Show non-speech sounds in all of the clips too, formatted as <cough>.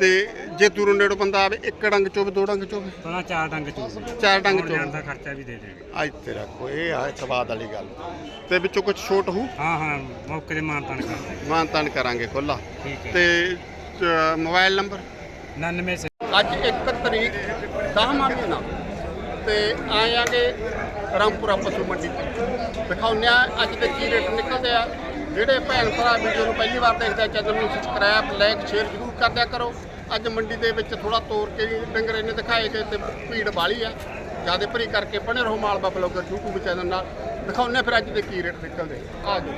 ਤੇ ਜੇ ਦੂਰੋਂ ਨੇੜੋਂ ਬੰਦਾ ਆਵੇ ਇੱਕ ਡੰਗ ਚੋਵੇ ਦੋ ਡੰਗ ਪਹਿਲਾਂ ਚਾਰ ਡੰਗ ਚੋਗੇ ਚਾਰ ਡੰਗ ਜਾਣ ਚੋਵੇ। ਦਾ ਖਰਚਾ ਵੀ ਦੇ ਦੇਣਗੇ। ਅੱਜ ਤੇਰਾ ਕੋਈ ਇਹ ਆ ਸਵਾਦ ਵਾਲੀ ਗੱਲ। ਤੇ ਵਿੱਚੋਂ ਕੁਝ ਛੋਟ ਹੋ ਹਾਂ ਹਾਂ ਮੌਕੇ ਤੇ ਮਾਨਤਾਨ ਕਰਦੇ ਮਾਨ ਤਾਨ ਕਰਾਂਗੇ ਖੁੱਲਾ ਠੀਕ ਹੈ। ਤੇ ਅ, ਮੋਬਾਈਲ ਨੰਬਰ? 99 ਸੇ ਅੱਜ 1 ਤਰੀਕ 10 ਮਹੀਨਾ ਤੇ ਆਏ ਆ ਕਿ ਰਾਮਪੁਰਾ ਪਸ਼ੂ ਮੰਡੀ ਤੇ। ਦਿਖਾਉਂਦੇ ਆ ਅੱਜ ਦੇ ਕੀ ਰੇਟ ਨਿਕਲਦੇ ਆ? ਜਿਹੜੇ ਭੈਣ ਭਰਾ ਵੀਡੀਓ ਨੂੰ ਪਹਿਲੀ ਵਾਰ ਦੇਖਦੇ ਆ, ਚੈਨਲ ਨੂੰ ਸਬਸਕ੍ਰਾਈਬ ਲਾਈਕ ਸ਼ੇਅਰ ਜ਼ਰੂਰ ਕਰਦਿਆ ਕਰੋ। ਅੱਜ ਮੰਡੀ ਦੇ ਵਿੱਚ ਥੋੜਾ ਤੋਰ ਕੇ ਡੰਗਰ ਇਹਨੇ ਦਿਖਾਏ ਗਏ ਤੇ ਭੀੜ ਵਾਲੀ ਆ। ਜ਼ਿਆਦਾ ਭਰੀ ਕਰਕੇ ਬਣੇ ਰਹੋ ਮਾਲਵਾ ਬਲੌਗਰ YouTube ਚੈਨਲ ਨਾਲ। ਦਿਖਾਉਂਦੇ ਫਿਰ ਅੱਜ ਦੇ ਕੀ ਰੇਟ ਨਿਕਲਦੇ। ਆ ਜਾਓ।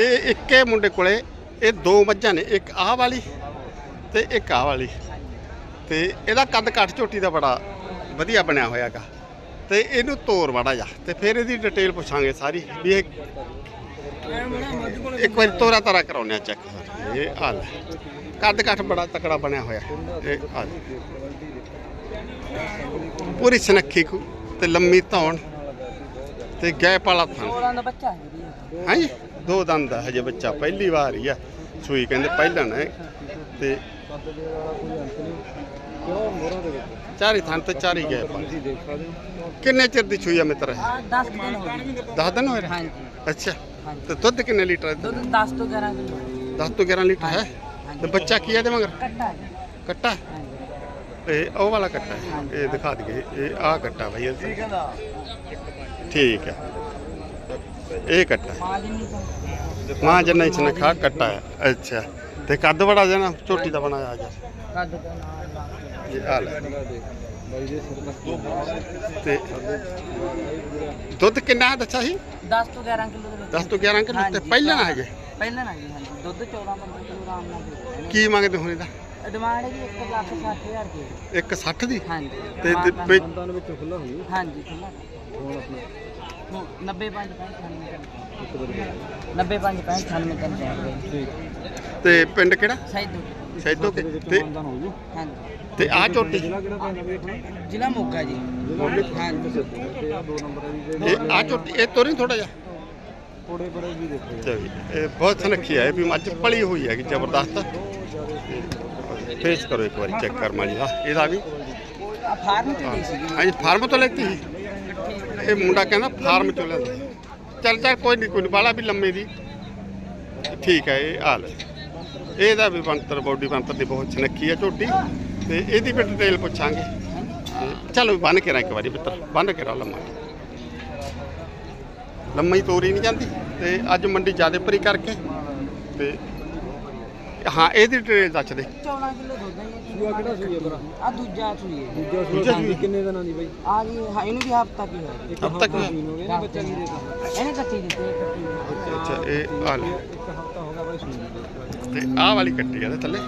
ਇਹ ਇੱਕੇ ਮੁੰਡੇ ਕੋਲੇ, ਇਹ ਦੋ ਮੱਝਾਂ ਨੇ, ਇੱਕ ਆਹ ਵਾਲੀ ਤੇ ਇੱਕ ਆਹ ਵਾਲੀ। ਤੇ ਇਹਦਾ ਕੱਦ ਕੱਟ ਝੋਟੀ ਦਾ ਬੜਾ ਵਧੀਆ ਬਣਿਆ ਹੋਇਆਗਾ। ਤੇ ਇਹਨੂੰ ਤੋਰ ਵੜਾ ਜਾ ਤੇ ਫਿਰ ਇਹਦੀ ਡਿਟੇਲ ਪੁੱਛਾਂਗੇ ਸਾਰੀ ਵੀ ਇਹ ਇੱਕ ਵਾਰੀ ਤੋਰਾ ਤਾਰਾ ਕਰਾਉਣੇ ਆ ਚੈੱਕ ਇਹ ਹਾਲ ਕੱਦ ਕੱਟ ਬੜਾ ਤਕੜਾ ਬਣਿਆ ਹੋਇਆ ਇਹ ਹਾਲ ਪੂਰੀ ਸੁਨੱਖੀ ਕੁ ਤੇ ਲੰਮੀ ਧੌਣ ਤੇ ਗੈਪ ਵਾਲਾ ਥਣ। ਦਾ ਬੱਚਾ ਹੈ ਜੀ। ਹਾਂਜੀ ਦੋ ਦੰਦ ਆ ਹਜੇ ਬੱਚਾ ਪਹਿਲੀ ਵਾਰ ਹੀ ਆ। ਸੂਈ ਕਹਿੰਦੇ ਪਹਿਲਾਂ ਨਾ। ਤੇ ਚਾਰੀ ਥਾਂ ਤੇ ਚਾਰੀ ਗਏ ਕਿੰਨੇ ਚਿਰ ਦੀ ਸੂਈ ਆ ਮਿੱਤਰ ਇਹ? ਆ 10 ਦਿਨ ਹੋ ਗਏ। ਦਸ ਦਿਨ ਹੋਏ? ਹਾਂਜੀ। ਅੱਛਾ। ਤੇ ਦੁੱਧ ਕਿੰਨੇ ਲੀਟਰ ਹੈ? ਦੁੱਧ 10 ਤੋਂ 11 ਕਿਲੋ। 10 ਤੋਂ 11 ਲੀਟਰ ਹੈ? ਤੇ ਬੱਚਾ ਕੀ ਹੈ ਦੇ ਮਗਰ? ਕੱਟਾ ਕੱਟਾ? ਤੇ ਉਹ ਵਾਲਾ ਕੱਟਾ। ਇਹ ਦਿਖਾ ਦਈਏ। ਇਹ ਆਹ ਕੱਟਾ ਭਾਈ ਠੀਕ ਹੈ ਇਹ ਕੱਟਾ। ਮਾਂ ਜਿੰਨੀ ਤਾਂ ਮਾਂ ਜੰਨਾ ਇਸ ਨੇ ਖਾ ਕੱਟਾ ਹੈ। ਅੱਛਾ। ਤੇ ਕੱਦ ਬੜਾ ਜਨਾ ਝੋਟੀ ਦਾ ਬਣਾਇਆ ਜਾ ਕੱਦ ਤੋਂ ਇਹ ਹਾਲ ਹੈ। ਤੇ ਦੁੱਧ ਕਿੰਨਾ ਦੱਸਿਆ ਸੀ? 10 ਤੋਂ 11 ਕਿਲੋ ਦੇ ਵਿੱਚ। 10 ਤੋਂ 11 ਕਿਲੋ ਤੇ ਪਹਿਲਾਂ ਨਾ ਹੈਗੇ? ਪਹਿਲਾਂ ਨਾ ਜੀ ਹਾਂਜੀ। ਦੁੱਧ 14 15 ਕਿਲੋ ਆਰਾਮ ਨਾਲ ਦੇ ਦਿੰਦੇ ਕੀ ਮੰਗਦੇ ਹੁਣ ਇਹਦਾ? ਡਿਮਾਂਡ ਹੈ ਜੀ 1 ਲੱਖ 60000 ਰੁਪਏ। ਇੱਕ 60 ਦੀ? ਹਾਂਜੀ। ਤੇ ਤੇ ਦਾ ਵਿੱਚ ਨਾਮ- ਹਾਂਜੀ ਖੁੱਲਾ ਹੁਣ ਆਪਣਾ 95 5 95 5 95 ਤੇ ਪਿੰਡ ਕਿਹੜਾ? ਸੈਦੂ। ਸੈਦੋ ਤੇ ਹਾਂਜੀ। ਤੇ ਆ ਝੋਟੀ ਜ਼ਿਲ੍ਹਾ ਮੋਗਾ ਜੀ। ਹਾਂਜੀ ਇਹ ਆ ਝੋਟੀ ਇਹ ਤੋਰੀ ਥੋੜਾ ਜਿਹਾ? ਚਲੋ ਜੀ, ਇਹ ਬਹੁਤ ਸੁਨੱਖੀ ਹੈ ਵੀ ਮੱਝ ਪਲੀ ਹੋਈ ਹੈਗੀ ਜ਼ਬਰਦਸਤ। ਫੇਸ ਕਰੋ ਇੱਕ ਵਾਰੀ ਚੈੱਕ ਕਰ ਮਾਲੀ ਦਾ ਇਹਦਾ ਵੀ। ਫਾਰਮ ਤੇ ਗਈ ਸੀ ਹਾਂਜੀ ਫਾਰਮ ਤੋਂ ਲੈਤੀ ਸੀ। ਇਹ ਮੁੰਡਾ ਕਹਿੰਦਾ ਫਾਰਮ ਚੋਂ ਲੈਂਦਾ ਚੱਲ ਚੱਲ ਕੋਈ ਨਹੀਂ ਕੋਈ ਨਹੀਂ ਬਾਲਾ ਵੀ ਲੰਮੇ ਦੀ। ਠੀਕ ਹੈ ਇਹ ਹਾਲ ਹੈ ਇਹਦਾ ਵੀ ਬੰਤਰ ਬੋਡੀ ਬੰਤਰ ਦੀ ਬਹੁਤ ਸੁਨੱਖੀ ਹੈ ਝੋਟੀ ਤੇ ਇਹਦੀ ਵੀ ਡਿਟੇਲ ਪੁੱਛਾਂਗੇ। ਚਲੋ ਬੰਨ ਕੇ ਰਾਂ ਇੱਕ ਵਾਰੀ ਮਿੱਤਰ ਬੰਨ ਕੇ ਰਾਂ ਲੰਮਾ ਲੰਮਾ ਹੀ ਤੋਰੀ ਨਹੀਂ ਜਾਂਦੀ ਤੇ ਅੱਜ ਮੰਡੀ ਜ਼ਿਆਦਾ ਭਰੀ ਕਰਕੇ ਤੇ ਹਾਂ ਇਹਦੀ ਡਿਟੇਲ ਦੱਸ ਦੇ। 14 ਕਿਲੋ ਦੁੱਧ ਹੈ ਜੀ। ਸੂਆ ਕਿਹੜਾ ਸੂਈ ਹੈ ਆ ਦੂਜਾ ਸੂਈ ਹੈ ਦੂਜਾ ਸੂਈ। ਕਿੰਨੇ ਦਿਨਾਂ ਦੀ ਬਾਈ? ਆ ਜੀ ਹਾਂ, ਇਹਨੂੰ ਵੀ ਹਫਤਾ ਕੀ ਹੋਇਆ ਹਫਤਾ ਕੁ ਹੋਇਆ? ਇਹਨੇ ਬੱਚਾ ਕੀ ਦੇਤਾ? ਇਹਨੇ ਕੱਟੀ ਦਿੱਤੀ ਇਹ ਕੱਟੀ ਅੱਛਾ ਇਹ ਹਾਲ ਹੈ ਇੱਕ ਹਫਤਾ ਹੋ ਗਿਆ ਬਾਈ ਸੂਈ ਨੂੰ। ਤੇ ਆਹ ਵਾਲੀ ਕੱਟੀ ਆ ਥੱਲੇ।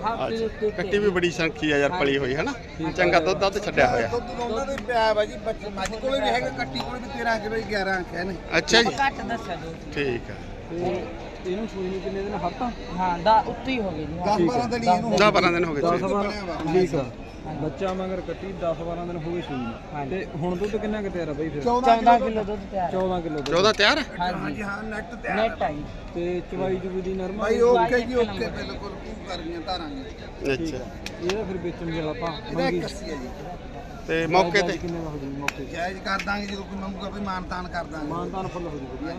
ਕੱਟੀ ਵੀ ਬੜੀ ਸੰਖੀ ਆ ਯਾਰ ਪਲੀ ਹੋਈ ਹੈ ਨਾ ਚੰਗਾ ਦੁੱਧ ਦੱਧ ਛੱਡਿਆ ਹੋਇਆ। ਉਹਨਾਂ ਦੇ ਪਿਆ ਬਾਜੀ ਬੱਚੇ ਮੱਝ ਕੋਲੇ ਵੀ ਹੈਗਾ ਕੱਟੀ ਕੋਲੇ ਵੀ 13 ਕਿਲੋ 11 ਅੰਕ ਹੈ ਨੇ। ਅੱਛਾ ਜੀ। ਘੱਟ ਦੱਸਿਆ ਦੋ। ਠੀਕ ਆ। ਇਹਨੂੰ ਸੂਈ ਨੂੰ ਕਿੰਨੇ ਦਿਨ ਹਫਤਾ ਹਾਂ ਦਾ ਉੱਤੇ ਹੀ ਹੋ ਗਈ ਜੀ। 10 12 ਦਿਨ ਇਹਨੂੰ 10 12 ਦਿਨ ਹੋ ਗਏ 10 ਜੀ। 12 ਠੀਕ ਆ। ਬੱਚਾ ਮਗਰ ਕੱਟੀ 10 12 ਦਿਨ ਹੋ ਗਏ ਸੂਈ ਨੂੰ। ਹਾਂਜੀ। ਤੇ ਹੁਣ ਦੁੱਧ ਕਿੰਨਾ ਕਿ ਤਿਆਰ ਆ ਬਾਈ ਫਿਰ? 14 ਕਿਲੋ ਦੁੱਧ ਤਿਆਰ 14 ਕਿਲੋ ਦੁੱਧ। 14 ਤਿਆਰ ਹੈ? ਹਾਂਜੀ। ਹਾਂ ਨੈਟ ਤੇ ਨੈਟ ਆਈ ਤੇ ਚਵਾਈ ਚੁਬੀ ਦੀ ਨਰਮਾ ਭਾਈ ਓਕੇ ਜੀ ਓਕੇ ਬਿਲਕੁਲ ਤੂੰ ਕਰਨੀਆਂ ਧਾਰਾਂਗੇ ਅੱਛਾ। ਇਹਦਾ ਫਿਰ ਵੇਚਣ ਜਿਹੜਾ ਆਪਾਂ ਇਹਦਾ ਮੰਗੀ। 81 ਹੈ ਜੀ। ਤੇ ਮੌਕੇ ਤੇ? ਕਿੰਨੇ ਦਾ ਹੋ ਜੂ ਮੌਕੇ ਤੇ? ਜਾਇਜ਼ ਕਰ ਦਾਂਗੇ ਜਦੋਂ ਕੋਈ ਮੰਗੂਗਾ ਵੀ ਮਾਨਤਾਨ ਕਰ ਦਾਂਗੇ। ਮਾਨਤਾਨ ਫੁੱਲ ਹੋ ਜੂ ਵਧੀਆ।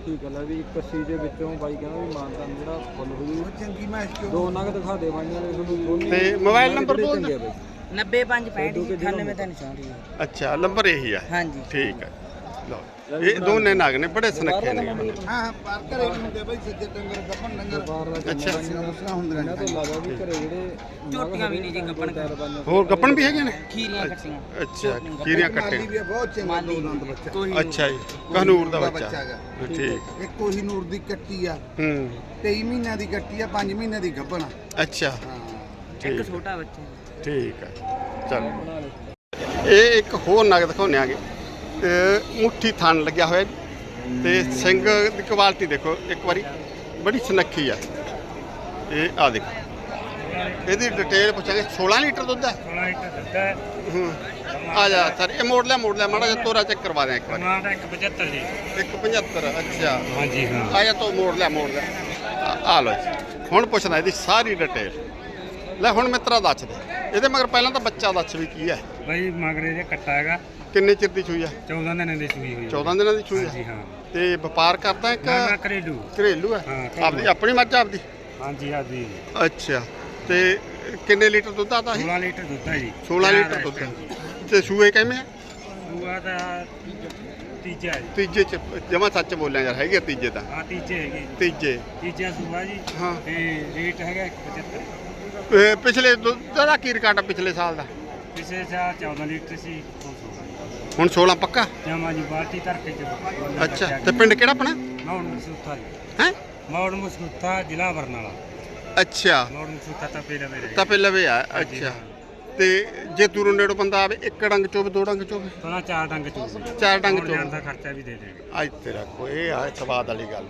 ਠੀਕ ਹੈ ਲੈ ਵੀ 81 ਦੇ ਵਿੱਚੋਂ ਬਾਈ ਕਹਿੰਦਾ ਵੀ ਮਾਨਤਾਨ ਜਿਹੜਾ ਫੁੱਲ ਹੋ ਜੂ ਉਹ ਚੰਗੀ ਮੈਚ ਕਿਉਂ ਦੋ ਨਗ ਦਿਖਾ ਦੇ ਬਾਈਆਂ ਨੇ ਤੁਹਾਨੂੰ ਦੋਨੇ ਤੇ ਮੋਬਾਈਲ ਨੰਬਰ ਬੋਲ ਚੰਗੇ। ਆ ਬਾਈ। 90 5 65 98 ਤਿੰਨ ਚੌਂਹਠ ਜੀ ਅੱਛਾ ਨੰਬਰ ਇਹੀ ਆ। ਹਾਂਜੀ। ਠੀਕ ਹੈ ਲਓ ਇਹ ਦੋਨੇ ਨਾਗ ਨੇ ਬੜੇ ਸੁਨੱਖੇ ਨੇ। ਹਾਂ ਹਾਂ ਪਾਰ ਘਰੇ ਵੀ ਹੁੰਦੇ ਬਾਈ ਸਿੱਧੇ ਡੰਗਰ ਗੱਪਣ ਡੰਗਰ। ਅੱਛਾ। ਮੁਸਲਾ ਹੁੰਦੀਆਂ ਜਿਹੜੇ ਝੋਟੀਆਂ ਵੀ ਨਹੀਂ ਜੀ ਗੱਪਣ ਹੋਰ ਗੱਪਣ ਵੀ ਹੈਗੇ ਨੇ? ਖੀਰੀਆਂ ਕੱਟੀਆਂ। ਅੱਛਾ ਮਾਲੀ ਕੱਟੇ ਵੀ ਆ, ਬਹੁਤ ਚੰਗਾ ਮਾਲੀ ਦੋ ਦੰਦ ਬੱਚਾ। ਕੋਈ ਅੱਛਾ ਜੀ ਕਹਨੂਰ ਦਾ ਬੱਚਾ। ਠੀਕ। ਇੱਕ ਉਹੀ ਨੂਰ ਦੀ ਕੱਟੀ ਆ। ਹੂੰ। 23 ਮਹੀਨਿਆਂ ਦੀ ਕੱਟੀ ਆ 5 ਮਹੀਨਿਆਂ ਦੀ ਗੱਭਣ ਆ। ਅੱਛਾ। ਹਾਂ। ਇੱਕ ਛੋਟਾ ਬੱਚਾ ਠੀਕ ਹੈ ਚਲ। ਇਹ ਇੱਕ ਹੋਰ ਨਗ ਤੇ ਮੁੱਠੀ ਥਣ ਲੱਗਿਆ ਹੋਇਆ ਜੀ। ਤੇ ਸਿੰਘ ਦੀ ਕੁਆਲਿਟੀ ਦੇਖੋ ਇੱਕ ਵਾਰੀ। ਬੜੀ ਸੁਨੱਖੀ ਆ। ਇਹ ਆ ਦੇਖੋ। ਇਹਦੀ ਡਿਟੇਲ ਪੁੱਛਾਂਗੇ। 16 ਲੀਟਰ ਦੁੱਧ ਹੈ 16 ਲੀਟਰ ਦੁੱਧ ਹੈ ਹੂੰ। ਆ ਜਾ ਸਰ ਇਹ ਮੋੜ ਲਿਆ ਮੋੜ ਲਿਆ ਮਾੜਾ ਜਿਹਾ ਤੋਰਾ ਚੈੱਕ ਕਰਵਾ ਦਿਆਂ ਇੱਕ ਵਾਰੀ। ਮਾਂ ਦਾ 175 ਜੀ। 175 ਅੱਛਾ। ਹਾਂਜੀ ਹਾਂ। ਆ ਜਾ ਤੋ ਮੋੜ ਲਿਆ ਮੋੜ ਲਿਆ ਆ ਲੋ ਜੀ। ਹੁਣ ਪੁੱਛਣਾ ਇਹਦੀ ਸਾਰੀ ਡਿਟੇਲ। ਲੈ ਹੁਣ ਮਿੱਤਰਾ ਦੱਸ ਦੇ। ਇਹਦੇ ਮਗਰ ਪਹਿਲਾਂ ਤਾਂ ਬੱਚਾ ਦੱਸ ਵੀ ਕੀ ਹੈ। ਬਾਈ ਮਗਰੇ ਦੇ ਕੱਟਾ ਹੈਗਾ। ਕਿੰਨੇ ਚਿਰ ਦੀ ਚੂਈ ਆ? 14 ਦਿਨਾਂ ਦੀ ਸੂਈ ਹੋਈ 14 ਦਿਨਾਂ ਦੀ ਹਾਂਜੀ ਆ? ਹਾਂ। ਤੇ ਵਪਾਰ ਕਰਦਾ ਇੱਕ ਨਾ ਘਰੇਲੂ। ਘਰੇਲੂ ਹੈ ਹਾਂ। ਆਪਦੀ ਆਪਣੀ ਮੱਝ ਆਪਦੀ? ਹਾਂਜੀ ਹਾਂਜੀ ਅੱਛਾ। ਤੇ ਕਿੰਨੇ ਲੀਟਰ ਦੁੱਧ ਆਦਾ ਸੀ 16 ਲੀਟਰ ਦੁੱਧ ਹੈ ਜੀ। 16 ਲੀਟਰ ਦੁੱਧ ਤੇ ਸੂਏ ਕਿਵੇਂ ਆ? ਸੂਆ ਦਾ ਤੀਜਾ ਹੈ। ਜੀ ਤੀਜੇ ਚ ਜਮਾ ਸੱਚ ਬੋਲਿਆ ਯਾਰ ਹੈਗੇ ਤੀਜੇ ਤਾਂ? ਹਾਂ ਤੀਜੇ ਹੈਗੇ। ਜੀ ਤੀਜੇ। ਤੀਜਾ ਸੂਆ ਜੀ। ਹਾਂ। ਤੇ ਰੇਟ ਹੈਗਾ 175 ਇਹ ਪਿਛਲੇ ਦੁੱਧ ਦਾ ਕੀ ਰਿਕਾਰਡ ਆ ਪਿਛਲੇ ਸਾਲ ਦਾ? ਪਿਛਲੇ ਸਾਲ 14 ਲੀਟਰ ਸੀ ਹੁਣ 16 ਹੁਣ 16 ਪੱਕਾ? ਜਮਾ ਜੀ ਬਾਲਟੀ ਧਰ ਕੇ ਅੱਛਾ ਤੇ ਪਿੰਡ ਕਿਹੜਾ ਆਪਣਾ? ਮੌੜ ਮਸੂਥਾ ਹੈ? ਮੌੜ ਮਸੂਥਾ ਜ਼ਿਲ੍ਹਾ ਬਰਨਾਲਾ। ਅੱਛਾ। ਮੌੜ ਮਸੂਥਾ ਤਾਂ ਪਹਿਲਾਂ ਮੇਰੇ ਤਾਂ ਪਹਿਲਾਂ ਵੀ ਆ ਅੱਛਾ। ਤੇ ਜੇ ਦੂਰੋਂ ਨੇੜੋਂ ਬੰਦਾ ਆਵੇ ਇੱਕ ਡੰਗ ਚੋਵੇ ਦੋ ਡੰਗ ਚੋਵੇ? ਪਹਿਲਾਂ ਚਾਰ ਡੰਗ ਚੋਂ ਚਾਰ ਡੰਗ ਆਉਣ ਜਾਣ ਚੋਵੇ। ਦਾ ਖਰਚਾ ਵੀ ਦੇ ਦੇਣਗੇ। ਅੱਜ ਤੇਰਾ ਕੋਈ ਆ ਸਵਾਦ ਵਾਲੀ ਗੱਲ।